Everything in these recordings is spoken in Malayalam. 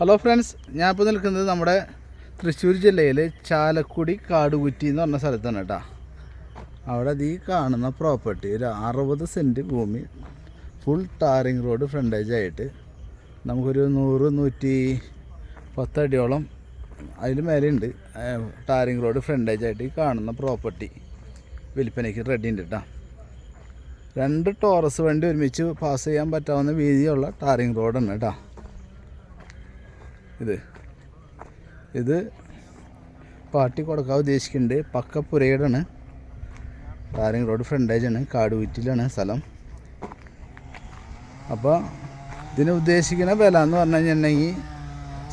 ഹലോ ഫ്രണ്ട്സ് ഞാൻ ഇപ്പോൾ നിൽക്കുന്നത് നമ്മുടെ തൃശ്ശൂർ ജില്ലയിൽ ചാലക്കുടി കാടുകുറ്റി എന്ന് പറഞ്ഞ സ്ഥലത്താണ് കേട്ടോ. അവിടെ ഈ കാണുന്ന പ്രോപ്പർട്ടി ഒരു അറുപത് സെന്റ് ഭൂമി ഫുൾ ടാറിങ് റോഡ് ഫ്രണ്ടേജ് ആയിട്ട് നമുക്കൊരു നൂറ് നൂറ്റി പത്തടിയോളം അതിൽ മേലെയുണ്ട്. ടാറിങ് റോഡ് ഫ്രണ്ടേജ് ആയിട്ട് ഈ കാണുന്ന പ്രോപ്പർട്ടി വിൽപ്പനയ്ക്ക് റെഡി ഉണ്ട് കേട്ടോ. രണ്ട് ടോറസ് വണ്ടി ഒരുമിച്ച് പാസ് ചെയ്യാൻ പറ്റാവുന്ന വീതിയുള്ള ടാറിങ് റോഡാണ് കേട്ടോ. ഇത്. ഇത് പാർട്ടി കൊടുക്കാൻ ഉദ്ദേശിക്കുന്നുണ്ട്. പക്ക പുരയിടാണ്. താരങ്ങ റോഡ് ഫ്രണ്ടേജാണ് വീറ്റിലാണ് സ്ഥലം. അപ്പോൾ ഇതിന് ഉദ്ദേശിക്കുന്ന വില എന്ന് പറഞ്ഞു കഴിഞ്ഞിട്ടുണ്ടെങ്കിൽ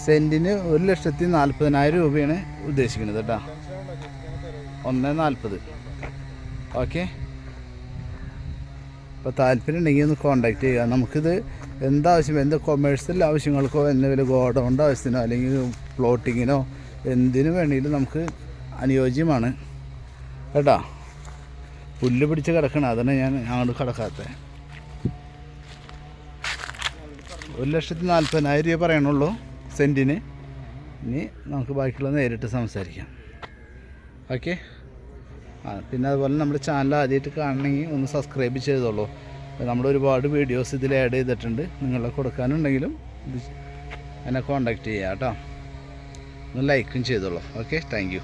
സെന്റിന് ഒരു ലക്ഷത്തി നാൽപ്പതിനായിരം രൂപയാണ് ഉദ്ദേശിക്കുന്നത് കേട്ടോ. ഒന്ന് നാൽപ്പത് ഓക്കെ. അപ്പോൾ താല്പര്യം ഉണ്ടെങ്കിൽ ഒന്ന് കോണ്ടാക്ട് ചെയ്യുക. നമുക്കിത് എന്താവശ്യം എന്ത് കൊമേഴ്സ്യൽ ആവശ്യങ്ങൾക്കോ എന്തെങ്കിലും ഗോഡൗണിന്റെ ആവശ്യത്തിനോ അല്ലെങ്കിൽ പ്ലോട്ടിങ്ങിനോ എന്തിനു വേണമെങ്കിലും നമുക്ക് അനുയോജ്യമാണ്. കേട്ടോ? പുല്ല് പിടിച്ച് കിടക്കണം അതന്നെ ഞാൻ അങ്ങോട്ട് കിടക്കാത്തത് ഒരു ലക്ഷത്തി നാൽപ്പതിനായിരം രൂപ പറയണുള്ളൂ സെന്റിന് ഇനി നമുക്ക് ബാക്കിയുള്ള നേരിട്ട് സംസാരിക്കാം. ഓക്കെ? ആ പിന്നെ അതുപോലെ നമ്മുടെ ചാനൽ ആദ്യമായിട്ട് കാണണമെങ്കിൽ ഒന്ന് സബ്സ്ക്രൈബ് ചെയ്തോളൂ. നമ്മൾ ഒരുപാട് വീഡിയോസ് ഇതിൽ ആഡ് ചെയ്തിട്ടുണ്ട്. നിങ്ങളെ കൊടുക്കാനുണ്ടെങ്കിലും എന്നെ കോണ്ടാക്ട് ചെയ്യാം കേട്ടോ. ഒന്ന് ലൈക്കും ചെയ്തോളൂ. Okay thank